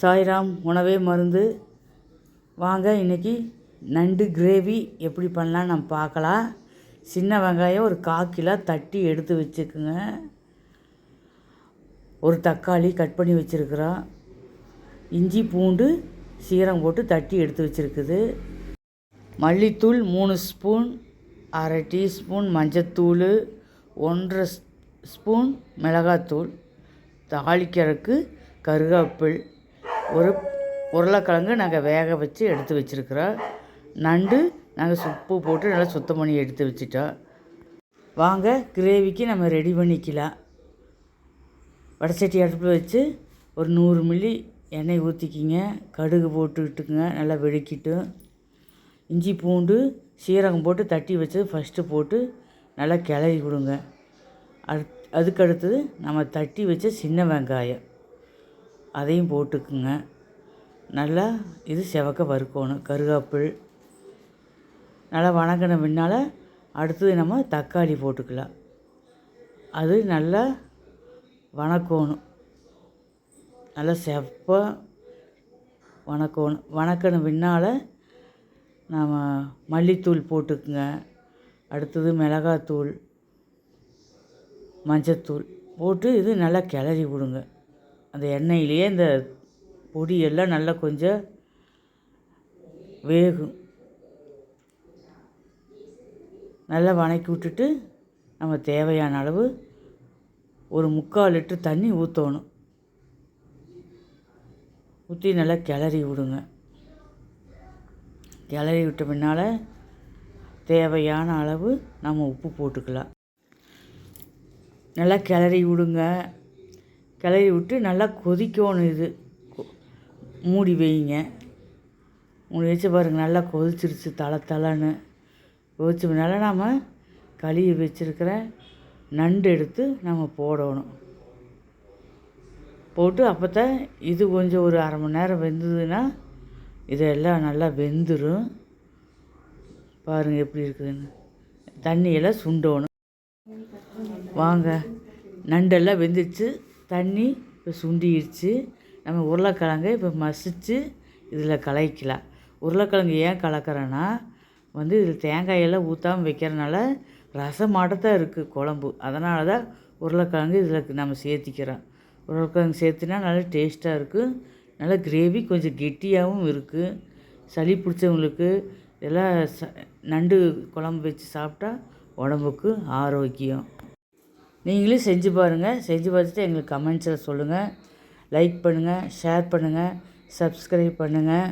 சாய்ராம் உணவே மருந்து. வாங்க இன்றைக்கி நண்டு கிரேவி எப்படி பண்ணலாம் நம்ம பார்க்கலாம். சின்ன வெங்காயம் ஒரு கால் கிலோ தட்டி எடுத்து வச்சுக்குங்க. ஒரு தக்காளி கட் பண்ணி வச்சுருக்குறோம். இஞ்சி பூண்டு சீரகம் போட்டு தட்டி எடுத்து வச்சுருக்குது. மல்லித்தூள் மூணு ஸ்பூன் அரை டீஸ்பூன் மஞ்சத்தூள் ஒன்றரை ஸ்பூன் மிளகாத்தூள் தாளிக்கிறதுக்கு கருவேப்பில் ஒரு உருளைக்கிழங்கு நாங்கள் வேக வச்சு எடுத்து வச்சுருக்குறோம் நண்டு நாங்கள் உப்பு போட்டு நல்லா சுத்தம் பண்ணி எடுத்து வச்சுட்டோம் வாங்க கிரேவிக்கு நம்ம ரெடி பண்ணிக்கலாம். வடச்சட்டி அடுப்பில் வச்சு ஒரு நூறு மில்லி எண்ணெய் ஊற்றிக்கிங்க கடுகு போட்டுக்கிட்டுங்க நல்லா வெடுக்கிட்டும் இஞ்சி பூண்டு சீரகம் போட்டு தட்டி வச்சு ஃபஸ்ட்டு போட்டு நல்லா கிளறி கொடுங்க. அடுத் அதுக்கு அடுத்தது நம்ம தட்டி வச்ச சின்ன வெங்காயம். அதையும் போட்டுக்குங்க. நல்லா இது செவக்க வறுக்கணும். கருவேப்பில் நல்லா வணக்கின பின்னால் அடுத்தது நம்ம தக்காளி போட்டுக்கலாம். அது நல்லா வணக்கணும். நல்லா செப்பாக வணக்கணும். வணக்கின பின்னால் நாம் மல்லித்தூள் போட்டுக்குங்க. அடுத்தது மிளகாத்தூள் மஞ்சத்தூள் போட்டு இது நல்லா கிளறி விடுங்க. அந்த எண்ணெயிலேயே இந்த பொடியெல்லாம் நல்லா கொஞ்சம் வேகும். நல்லா வணக்கி விட்டுட்டு நம்ம தேவையான அளவு ஒரு முக்கால் லிட்டர் தண்ணி ஊற்றணும் ஊற்றி நல்லா கிளறி விடுங்க. கிளறி விட்ட பின்னால் தேவையான அளவு நம்ம உப்பு போட்டுக்கலாம். நல்லா கிளறி விடுங்க. கிளறி விட்டு நல்லா கொதிக்கணும் இது. கொ- மூடி வைங்க. மூடி வச்சு பாருங்கள் நல்லா கொதிச்சிருச்சு தலை தலைன்னு கொதிச்சதுனால நாம் கழுவி வச்சுருக்கிற நண்டு எடுத்து நம்ம போடணும். போட்டு அப்போ இது கொஞ்சம் ஒரு அரை மணி நேரம் வெந்ததுன்னா இதெல்லாம் நல்லா வெந்துடும் பாருங்கள் எப்படி இருக்குதுன்னு. தண்ணியெல்லாம் சுண்டணும். வாங்க நண்டெல்லாம் வெந்துருச்சு தண்ணி இப்போ சுண்டிடுச்சு நம்ம உருளைக்கிழங்கு இப்போ மசிச்சு இதில் கலக்கலாம் உருளைக்கிழங்கு ஏன் கலக்கிறேன்னா வந்து இதில் தேங்காயெல்லாம் ஊற்றாமல் வைக்கிறனால ரசமாட்டத்தான் இருக்குது குழம்பு. அதனால தான் உருளைக்கிழங்கு இதில் நம்ம சேர்த்திக்கிறோம். உருளைக்கிழங்கு சேர்த்துனா நல்லா டேஸ்ட்டாக இருக்குது நல்லா கிரேவி கொஞ்சம் கெட்டியாகவும் இருக்குது சளி பிடிச்சவங்களுக்கு எல்லாம் ச நண்டு குழம்பு வச்சு சாப்பிட்டா உடம்புக்கு ஆரோக்கியம். நீங்களும் செஞ்சு பாருங்கள் செஞ்சு பார்த்துட்டு எங்களுக்கு கமெண்ட்ஸில் சொல்லுங்கள் லைக் பண்ணுங்கள் ஷேர் பண்ணுங்கள் சப்ஸ்கிரைப் பண்ணுங்கள்